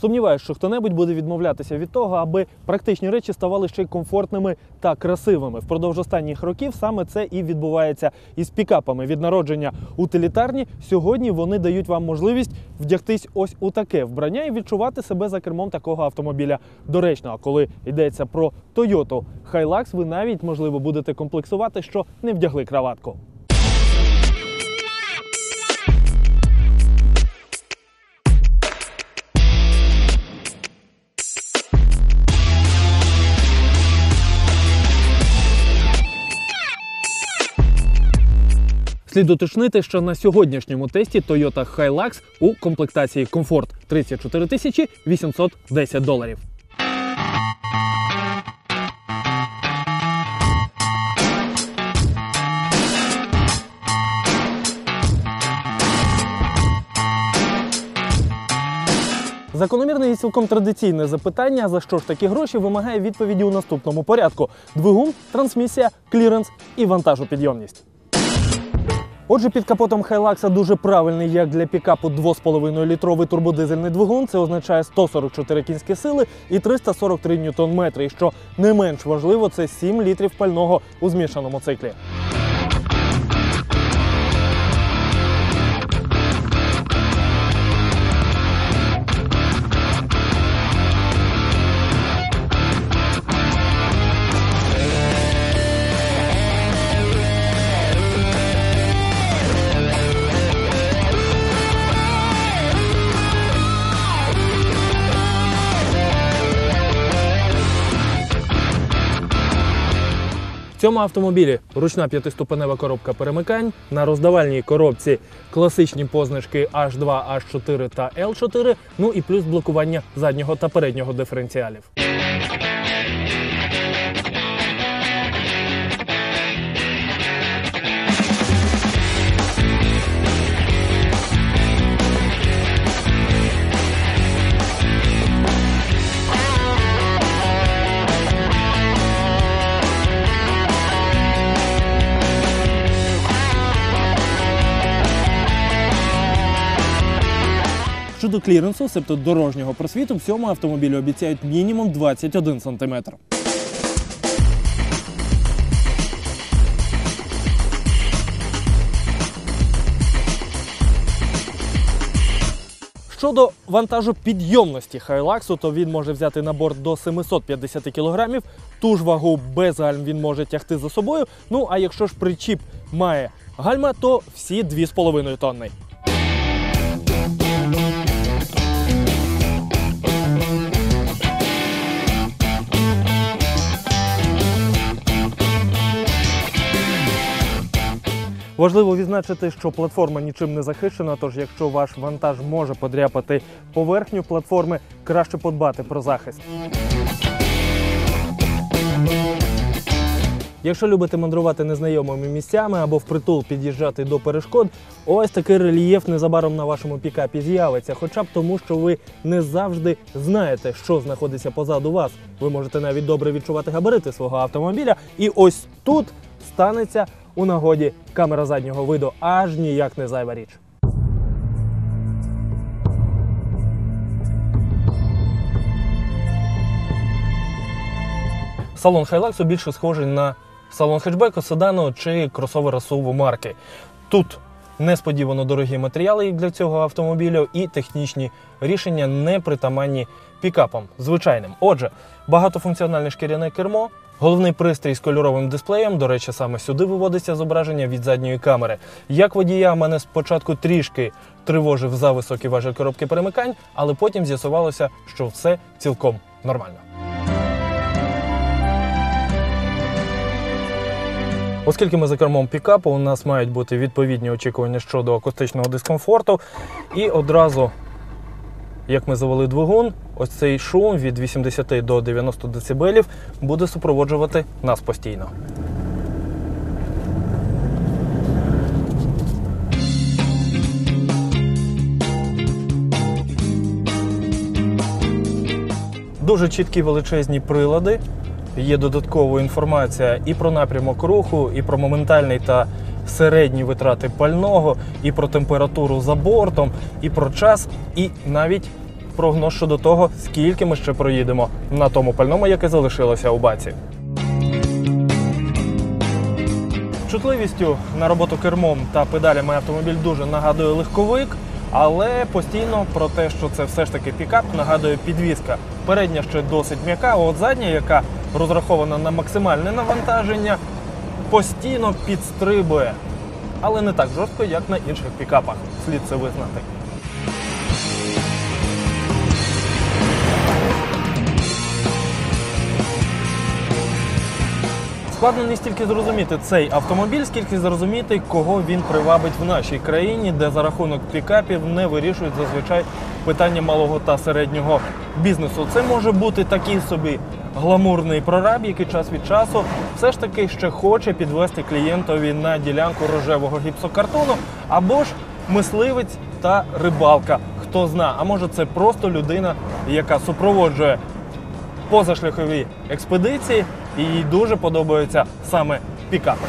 Сумніваюся, що хто-небудь буде відмовлятися від того, аби практичні речі ставали ще й комфортними та красивими. Впродовж останніх років саме це і відбувається із пікапами. Від народження утилітарні сьогодні вони дають вам можливість вдягтись ось у таке вбрання і відчувати себе за кермом такого автомобіля доречно. А коли йдеться про Toyota Hilux, ви навіть можливо будете комплексувати, що не вдягли краватку. Слід уточнити, що на сьогоднішньому тесті Toyota Hilux у комплектації Comfort 34 тисячі 810 доларів. Закономірне і цілком традиційне запитання, за що ж такі гроші, вимагає відповіді у наступному порядку: двигун, трансмісія, кліренс і вантажопідйомність. Отже, під капотом Хайлакса дуже правильний як для пікапу 2,5 літровий турбодизельний двигун. Це означає 144 кінські сили і 343 ньютон-метри. І що не менш важливо, це 7 літрів пального у змішаному циклі. Цьому автомобілі ручна п'ятиступенева коробка перемикань, на роздавальній коробці класичні позначки H2, H4 та L4, ну і плюс блокування заднього та переднього диференціалів. Щодо кліренсу, себто дорожнього просвіту, в цьому автомобілі обіцяють мінімум 21 см. Щодо вантажопідйомності Хайлаксу, то він може взяти на борт до 750 кг. Ту ж вагу без гальм він може тягти за собою. Ну а якщо ж причіп має гальма, то всі 2,5 тонни. Важливо відзначити, що платформа нічим не захищена, тож якщо ваш вантаж може подряпати поверхню платформи, краще подбати про захист. Якщо любите мандрувати незнайомими місцями або впритул під'їжджати до перешкод, ось такий рельєф незабаром на вашому пікапі з'явиться, хоча б тому, що ви не завжди знаєте, що знаходиться позаду вас. Ви можете навіть добре відчувати габарити свого автомобіля, і ось тут станеться у нагоді камера заднього виду аж ніяк не зайва річ. Салон Hilux більше схожий на салон хетчбеку, седану чи кросовера SUV марки. Тут несподівано дорогі матеріали для цього автомобілю і технічні рішення не притаманні пікапам звичайним. Отже, багатофункціональне шкіряне кермо, головний пристрій з кольоровим дисплеєм. До речі, саме сюди виводиться зображення від задньої камери. Як водія, мене спочатку трішки тривожив за високий важель коробки перемикань, але потім з'ясувалося, що все цілком нормально. Оскільки ми за кермом пікапу, у нас мають бути відповідні очікування щодо акустичного дискомфорту. І одразу, як ми завели двигун, ось цей шум від 80 до 90 дБ буде супроводжувати нас постійно. Дуже чіткі величезні прилади. Є додаткова інформація і про напрямок руху, і про моментальний та середні витрати пального, і про температуру за бортом, і про час, і навіть прогноз щодо того, скільки ми ще проїдемо на тому пальному, яке залишилося у баці. Чутливістю на роботу кермом та педалями автомобіль дуже нагадує легковик, але постійно про те, що це все ж таки пікап, нагадує підвізка. Передня ще досить м'яка, а от задня, яка розрахована на максимальне навантаження, постійно підстрибує. Але не так жорстко, як на інших пікапах. Слід це визнати. Складно не стільки зрозуміти цей автомобіль, скільки зрозуміти, кого він привабить в нашій країні, де за рахунок пікапів не вирішують зазвичай питання малого та середнього бізнесу. Це може бути такий собі гламурний прораб, який час від часу все ж таки ще хоче підвести клієнтові на ділянку рожевого гіпсокартону, або ж мисливець та рибалка. Хто зна, а може це просто людина, яка супроводжує позашляхові експедиції, і їй дуже подобаються саме пікапи.